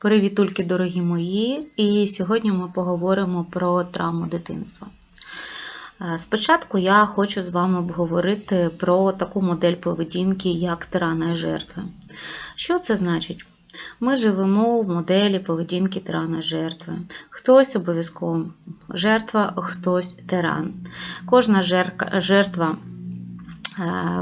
Привітульки, дорогі мої! І сьогодні ми поговоримо про травму дитинства. Е, Спочатку я хочу з вами обговорити про таку модель поведінки, як тирана і жертви. Що це значить? Ми живемо в моделі поведінки тирана жертви. Хтось обов'язково жертва, хтось тиран. Кожна жертва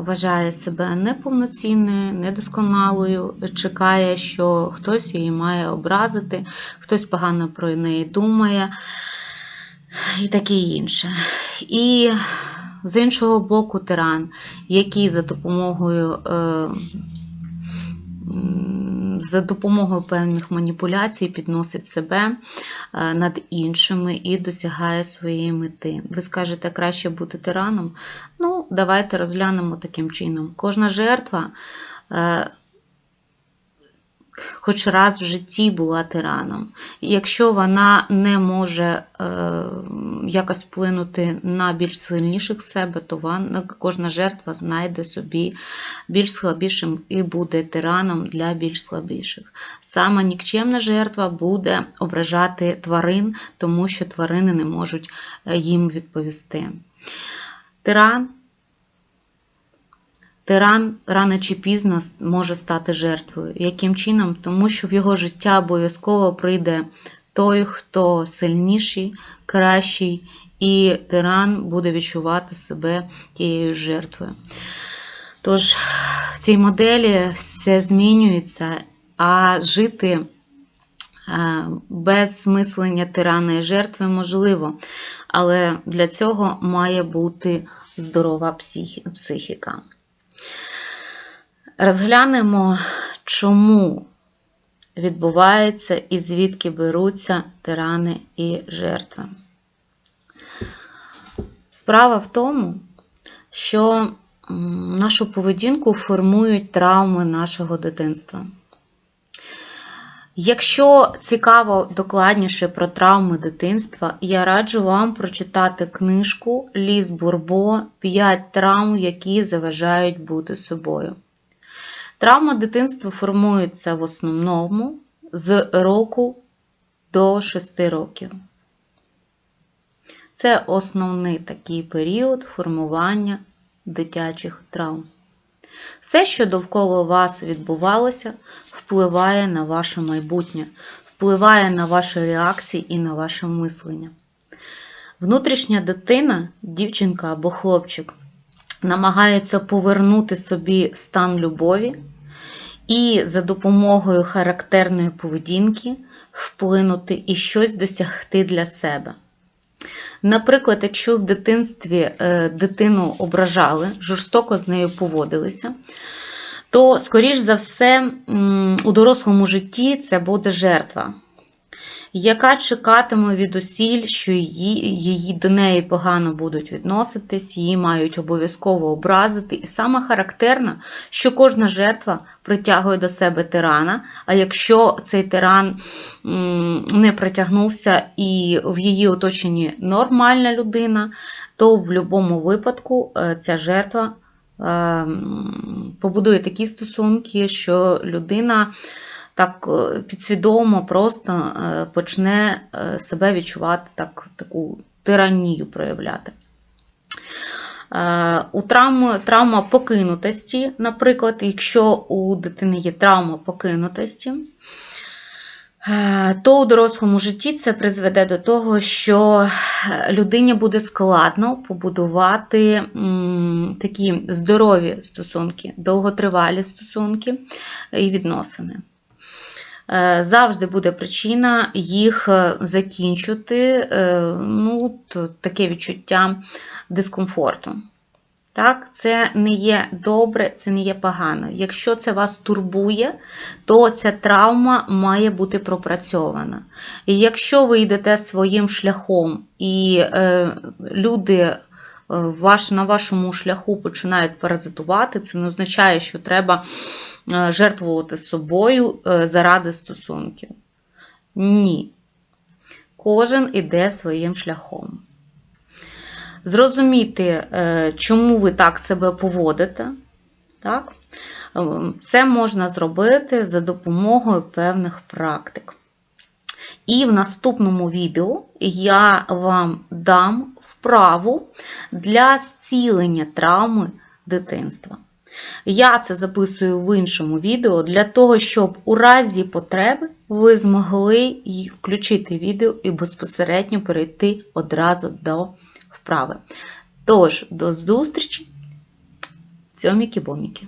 вважає себе неповноцінною, недосконалою, чекає, що хтось її має образити, хтось погано про неї думає і таке інше. І з іншого боку, тиран, який за допомогою. Е, за допомогою певних маніпуляцій підносить себе е, над іншими і досягає своєї мети. Ви скажете, краще бути тираном? Ну, давайте розглянемо таким чином. Кожна жертва, е, хоч раз в житті була тираном. І Якщо вона не може е, якось вплинути на більш сильніших себе, то вона, кожна жертва знайде собі більш слабішим і буде тираном для більш слабіших. Сама нікчемна жертва буде ображати тварин, тому що тварини не можуть е, їм відповісти. Тиран Тиран рано чи пізно може стати жертвою. Яким чином? Тому що в його життя обов'язково прийде той, хто сильніший, кращий, і тиран буде відчувати себе тією жертвою. Тож, в цій моделі все змінюється, а жити е, без мислення тирана і жертви можливо. Але для цього має бути здорова психіка. Розглянемо, чому відбувається і звідки беруться тирани і жертви. Справа в тому, що нашу поведінку формують травми нашого дитинства. Якщо цікаво докладніше про травми дитинства, я раджу вам прочитати книжку Ліс Бурбо «5 травм, які заважають бути собою. Травма дитинства формується в основному з року до 6 років. Це основний такий період формування дитячих травм. Все, що довкола вас відбувалося, впливає на ваше майбутнє, впливає на ваші реакції і на ваше мислення. Внутрішня дитина, дівчинка або хлопчик, намагається повернути собі стан любові і за допомогою характерної поведінки вплинути і щось досягти для себе. Наприклад, якщо в дитинстві е, дитину ображали, жорстоко з нею поводилися, то, скоріш за все, у дорослому житті це буде жертва, яка чекатиме від усіль, що її, її до неї погано будуть відноситись, її мають обов'язково образити. І саме характерно, що кожна жертва притягує до себе тирана, а якщо цей тиран не притягнувся і в її оточенні нормальна людина, то в будь-якому випадку е, ця жертва е, побудує такі стосунки, що людина так е, підсвідомо просто е, почне е, себе відчувати так, таку тиранію проявляти. У травми, травма покинутості, наприклад, якщо у дитини є травма покинутості, то у дорослому житті це призведе до того, що людині буде складно побудувати такі здорові стосунки, довготривалі стосунки і відносини. Е, Завжди буде причина їх е, закінчити, е, ну, таке відчуття дискомфорту. Так, це не є добре, це не є погано. Якщо це вас турбує, то ця травма має бути пропрацьована. І якщо ви йдете своїм шляхом, і е, люди ваш, на вашому шляху починають паразитувати, це не означає, що треба е, жертвувати собою е, заради стосунків. Ні. Кожен іде своїм шляхом. Зрозуміти, е, чому ви так себе поводите, так? Це можна зробити за допомогою певних практик. І в наступному відео я вам дам вправу для зцілення травми дитинства. Я це записую в іншому відео для того, щоб у разі потреби ви змогли включити відео і безпосередньо перейти одразу до вправи. Тож, до зустрічі, цьоміки-боміки!